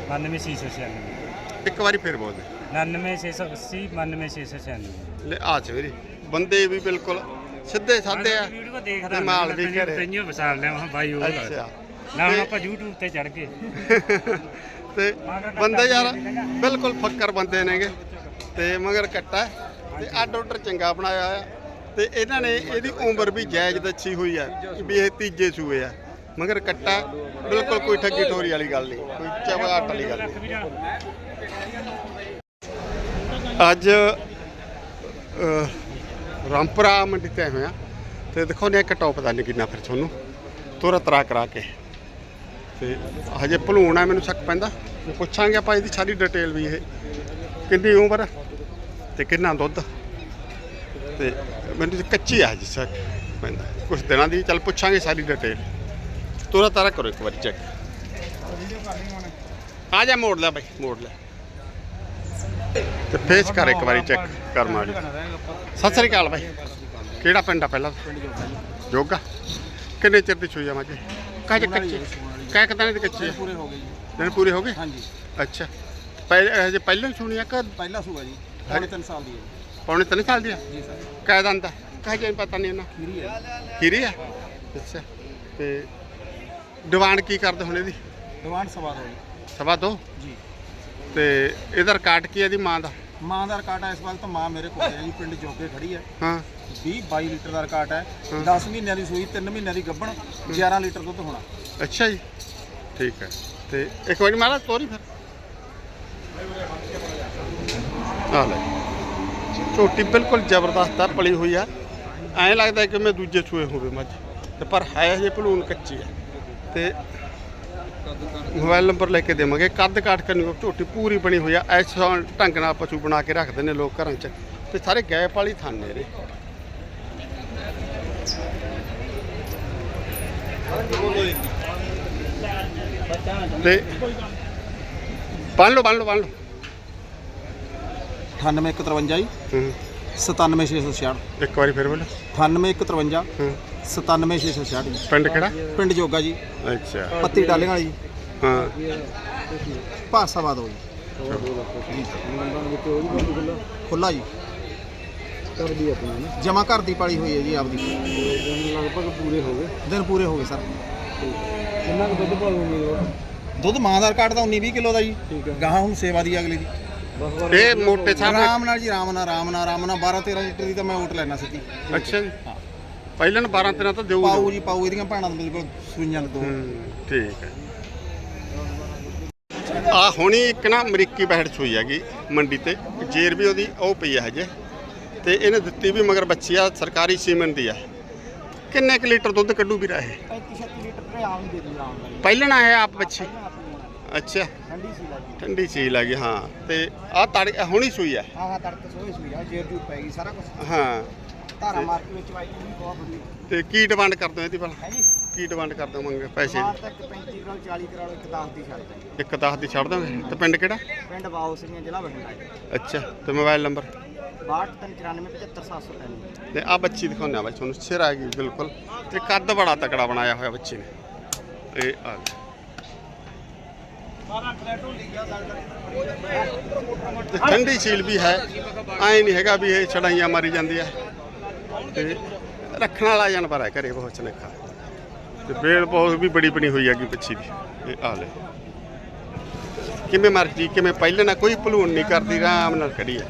92696 ਇੱਕ ਵਾਰੀ ਫਿਰ ਬੋਲ ਦੇ। 99680 92696 ਲੈ ਆ ਸਵੇਰੇ ਬੰਦੇ ਵੀ ਬਿਲਕੁਲ ਸਿੱਧੇ ਸਾਦੇ ਆ। ਵੀਡੀਓ ਦੇਖਦਾ ਤੇ ਮਾਲ ਵੀ ਘਰੇ। ਤੈਨੂੰ ਵਿਸਾਲ ਲਿਆ ਮੈਂ ਬਾਈ ਉਹ ਅੱਛਾ। ਨਾ ਹੁਣ ਆਪਾਂ YouTube ਤੇ ਚੜ ਗਏ। ਤੇ ਬੰਦੇ ਯਾਰ ਬਿਲਕੁਲ ਫੱਕਰ ਬੰਦੇ ਨੇਗੇ। ਤੇ ਮਗਰ ਕੱਟਾ ਤੇ ਅੱਡ ਆਰਡਰ ਚੰਗਾ ਬਣਾਇਆ ਆ ਤੇ ਇਹਨਾਂ ਨੇ ਇਹਦੀ ਉਮਰ ਵੀ ਜਾਇਜ਼ ਦੱਸੀ ਹੋਈ ਆ ਵੀ ਇਹ ਤੀਜੇ ਸੂਏ ਆ। ਮਗਰ ਕੱਟਾ ਬਿਲਕੁਲ ਕੋਈ ਠੱਗੀ ਠੋਰੀ ਵਾਲੀ ਗੱਲ ਨਹੀਂ, ਕੋਈ ਚਵਾਟ ਵਾਲੀ ਗੱਲ ਨਹੀਂ। ਅੱਜ ਰਾਮਪੁਰਾ ਮੰਡੀ ਤੇ ਆਏ ਹੋਏ ਆ। ਤੇ ਦੇਖੋ ਆ ਇੱਕ ਟੌਪ ਦਾ ਨਹੀਂ ਕਿੰਨਾ ਫਿਰ ਤੁਹਾਨੂੰ, ਤੁਰ ਤਰਾ ਕਰਾ ਕੇ। ਤੇ ਹਜੇ ਭਲੂਣ ਆ, ਮੈਨੂੰ ਸ਼ੱਕ ਪੈਂਦਾ। ਪੁੱਛਾਂਗੇ ਆਪਾਂ ਇਹਦੀ ਸਾਰੀ ਡਿਟੇਲ ਵੀ ਇਹ, ਕਿੰਨੀ ਉਮਰ ਆ ਤੇ ਕਿੰਨਾ ਦੁੱਧ। ਤੇ ਮੈਨੂੰ ਤਾਂ ਕੱਚੀ ਆ ਹਜੇ ਸ਼ੱਕ ਪੈਂਦਾ। ਕੁਝ ਦਿਨਾਂ ਦੀ ਚੱਲ ਪੁੱਛਾਂਗੇ ਸਾਰੀ ਡਿਟੇਲ ਤੋਰਾ ਤਾਰਾ ਕਰੋ ਇੱਕ ਵਾਰੀ ਚੈੱਕ ਆ ਜਾ ਮੋੜ ਲੈ ਬਾਈ ਮੋੜ ਲੈ। ਤੇ ਫੇਸ ਕਰ ਇੱਕ ਵਾਰੀ ਚੈੱਕ ਕਰ ਮਾੜੀ ਸਤਿ ਸ੍ਰੀ ਅਕਾਲ ਬਾਈ। ਕਿਹੜਾ ਪਿੰਡ ਆ ਪਹਿਲਾਂ? ਜੋਗਾ। ਕਿੰਨੇ ਚਿਰ ਦੀ ਛੋਈ ਆ ਮਾਝੇ? ਕਾਜ ਕੱਚੀ। ਕਹਿ ਕਦਾਂ ਦੀ ਕੱਚੀ ਪੂਰੇ ਹੋ ਗਏ ਜੀ। ਦਿਨ ਪੂਰੇ ਹੋ ਗਏ? ਹਾਂਜੀ। ਅੱਛਾ। ਪਹਿਲੇ ਹਜੇ ਪਹਿਲਾਂ ਹੀ ਸੁਣੀ ਆ ਕਿ ਪਹਿਲਾ ਸੂਆ ਜੀ। ਪੌਣੇ 3 ਸਾਲ ਦੀ ਹੈ ਪੌਣੇ ਤਿੰਨ ਸਾਲ ਦੀ ਆ? ਜੀ ਸਰ। ਕਹਿ ਦੰਦਾ। ਕਹਿ ਜੇ ਪਤਾ ਨਹੀਂ ਇਹਨਾਂ ਖੀਰੀ ਹੈ ਖੀਰੀ ਆ? ਅੱਛਾ। ਤੇ ਦੀਵਾਨ ਕੀ ਕਰਦੇ ਹੁਣ ਇਹਦੀ? ਦੀਵਾਨ ਸਵਾਦ ਹੋ ਜੀ। ਸਵਾ ਦੋ? ਜੀ। ਤੇ ਇਹਦਾ ਰਿਕਾਰਡ ਕੀ ਹੈ ਇਹਦੀ ਮਾਂ ਦਾ? ਮਾਂ ਦਾ ਰਿਕਾਰਡ ਹੈ ਇਸ ਵਕਤ ਮਾਂ ਮੇਰੇ ਕੋਲ ਹੈ ਜੀ ਪਿੰਡ ਜੋਗੇ ਖੜੀ ਹੈ। ਹਾਂ। 20 22 ਲੀਟਰ ਦਾ ਰਿਕਾਰਡ ਹੈ। ਹਾਂ। 10 ਮਹੀਨਿਆਂ ਦੀ ਸੂਈ 3 ਮਹੀਨਿਆਂ ਦੀ ਗੱਭਣ 11 ਲੀਟਰ ਦੁੱਧ ਹੋਣਾ। ਅੱਛਾ ਜੀ। ਠੀਕ ਹੈ। ਤੇ ਇੱਕ ਵਾਰੀ ਮਾਰਾ ਤੋਰੀ ਫਿਰ। ਆ ਲੈ। ਝੋਟੀ ਬਿਲਕੁਲ ਜ਼ਬਰਦਸਤ ਆ ਪਲੀ ਹੋਈ ਆ। ਐਂ ਲੱਗਦਾ ਕਿ ਮੈਂ ਦੂਜੇ ਸੂਏ ਹੋਵੇ ਮੱਝ। ਤੇ ਪਰ ਹੈ ਹਜੇ ਭਲੂਣ ਕੱਚੀ ਆ। ਤੇ ਮੋਬਾਈਲ ਨੰਬਰ ਲੈ ਕੇ ਦੇਵਾਂਗੇ। ਕੱਦ ਕਾਠ ਕਰਨੀ ਝੋਟੀ ਪੂਰੀ ਬਣੀ ਹੋਈ ਆ ਐਸਾ ਢੰਗ ਨਾਲ ਪਸ਼ੂ ਬਣਾ ਕੇ ਰੱਖਦੇ ਨੇ ਲੋਕ ਘਰਾਂ 'ਚ। ਤੇ ਸਾਰੇ ਗੈਪ ਵਾਲੀ ਥਾਨੇ ਨੇ ਤੇ ਬੰਨ ਲਓ ਬੰਨ ਲਓ ਬੰਨ ਲਓ। 9853 ਜੀ। ਹੂੰ। 97666 ਇੱਕ ਵਾਰੀ ਫਿਰ ਬੋਲੋ। 9853 ਹੂੰ। 97666 ਜੀ ਪਿੰਡ ਕਿਹੜਾ? ਪਿੰਡ ਜੋਗਾ ਜੀ। ਅੱਛਾ। ਪੱਤੀ ਡਾਲਿਆਂ ਵਾਲੀ ਹਾਂ। ਭਾਸਾਬਾਦ ਹੋ ਜੀ। ਮਾਨਤਾਨ ਵਿੱਚੋਂ ਉਹ ਵੀ ਖੁੱਲਾ ਖੁੱਲਾ ਜੀ। ਕਰਦੀ ਆਪਣਾ ਨਾ ਜਮਾ ਘਰ ਦੀ ਪਾਲੀ ਹੋਈ ਹੈ ਜੀ ਆਪਦੀ। ਲਗਭਗ ਪੂਰੇ ਹੋ ਗਏ ਦਿਨ ਪੂਰੇ ਹੋ ਗਏ ਸਰ। ਕਿੰਨਾ ਕੁ ਦੁੱਧ ਉਮੀਦਵਾਰ ਦੁੱਧ ਮਾਂ ਦਾ ਰਿਕਾਰਡ ਤਾਂ 19 20 ਕਿਲੋ ਦਾ ਜੀ। ਠੀਕ ਹੈ। ਗਾਹਾਂ ਹੁਣ ਸੇਵਾ ਦੀ ਅਗਲੀ ਦੀ। ਬਸ ਇਹ ਮੋਟੇ ਸਾਹਿਬ ਆਰਾਮ ਨਾਲ ਜੀ ਆਰਾਮ ਨਾਲ ਆਰਾਮ ਨਾਲ। ਆਰਾਮ ਨਾਲ 12 13 ਲੀਟਰ ਦੀ ਤਾਂ ਮੈਂ ਓਟ ਲੈਣਾ ਸਿੱਧੀ। ਅੱਛਾ ਜੀ। ਹਾਂ। ਪਹਿਲਾਂ 12 13 ਤਾਂ ਦੇਊ ਪਾਉ ਜੀ ਪਾਉ ਇਹਦੀਆਂ ਭੈਣਾਂ ਦੇ ਬਿਲਕੁਲ ਸੂਈਆਂ ਨੇ ਦੋ ਹੂੰ, ਠੀਕ ਹੈ। ਆ ਹੁਣੀ ਇੱਕ ਨਾ ਅਮਰੀਕੀ ਬੈਠ ਸੂਈ ਹੈਗੀ ਮੰਡੀ ਤੇ ਜੇਰ ਵੀ ਉਹਦੀ ਉਹ ਪਈ ਹੈ ਹਜੇ। ਤੇ ਇਹਨੇ ਦਿੱਤੀ ਵੀ ਮਗਰ ਬੱਚੀ ਆ ਸਰਕਾਰੀ ਸੀਮਨ ਦੀ ਆ। ਕਿੰਨੇ ਕੁ ਲੀਟਰ ਦੁੱਧ ਕੱਢੂ ਵੀਰਾ ਇਹ 35 36 ਲੀਟਰ ਤੇ ਆਮ ਦੇ ਦੂੰ ਆਮ ਪਹਿਲਣ ਆਇਆ ਆਪ ਬੱਚੀ। ਅੱਛਾ। ਠੰਡੀ ਸੀ ਲੱਗੀ। ਠੰਡੀ ਚੀਜ਼ ਲੱਗੀ ਹਾਂ। ਤੇ ਆ ਤੜ ਹੁਣੀ ਸੂਈ ਹੈ? ਹਾਂ ਹਾਂ ਤੜਕ ਸੋਏ ਸੂਈ ਆ ਜੇਰ ਜੂ ਪੈ ਗਈ ਸਾਰਾ ਕੁਝ ਹਾਂ। ਧਾਰਾ ਮਾਰ ਕੇ ਵਿੱਚ ਵਾਈ ਵੀ ਬਹੁਤ ਵਧੀਆ। ਤੇ ਕੀ ਡਿਮਾਂਡ ਕਰਦੇ ਹੋ ਇਹਦੀ ਭਲਾ ਹੈ ਜੀ? ਕੀ ਡਿਮਾਂਡ ਕਰਦੇ ਹੋ ਮੰਗੇ ਪੈਸੇ ਮਾਰ ਤੱਕ 35 ਕਰੋ 40 ਕਰੋ ਇੱਕ 10 ਦੀ ਛੱਡ ਦੇ ਇੱਕ 10 ਦੀ ਛੱਡ ਦੋਗੇ? ਤੇ ਪਿੰਡ ਕਿਹੜਾ? ਪਿੰਡ ਬਾਉ ਸਿੰਘਾਂ ਜ਼ਿਲ੍ਹਾ ਬਠਿੰਡਾ ਜੀ। ਅੱਛਾ ਤੇ ਮੋਬਾਈਲ ਨੰਬਰ? 6294 ਤੇ ਆ ਬੱਚੀ ਦਿਖਾਉਂਦੇ ਆ ਬਾਈ ਤੁਹਾਨੂੰ ਸਿਰ ਆ ਗਈ ਬਿਲਕੁਲ। ਤੇ ਕੱਦ ਬੜਾ ਤਕੜਾ ਬਣਾਇਆ ਹੋਇਆ ਬੱਚੀ ਨੇ। ਇਹ ਆ ਗਈ। ਤੇ ਠੰਡੀ ਸੀਲ ਵੀ ਹੈ। ਐ ਨਹੀਂ ਹੈਗਾ ਵੀ ਇਹ ਛੜਾਈਆਂ ਮਾਰੀ ਜਾਂਦੀ ਹੈ। ਤੇ ਰੱਖਣ ਵਾਲਾ ਜਾਨਵਰ ਹੈ ਘਰੇ ਬਹੁਤ ਚਨੇਖਾ ਤੇ ਬੇਲ ਬਹੁਤ ਵੀ ਬੜੀ ਬਣੀ ਹੋਈ ਹੈਗੀ ਬੱਚੀ ਦੀ। ਇਹ ਆ ਲੈ। ਕਿਵੇਂ ਮਰਜ਼ੀ, ਕਿਵੇਂ ਪਹਿਲਾਂ ਨਾ ਕੋਈ ਭਲੂਣ ਨਹੀਂ ਕਰਦੀ, ਆਰਾਮ ਨਾਲ ਖੜੀ ਹੈ।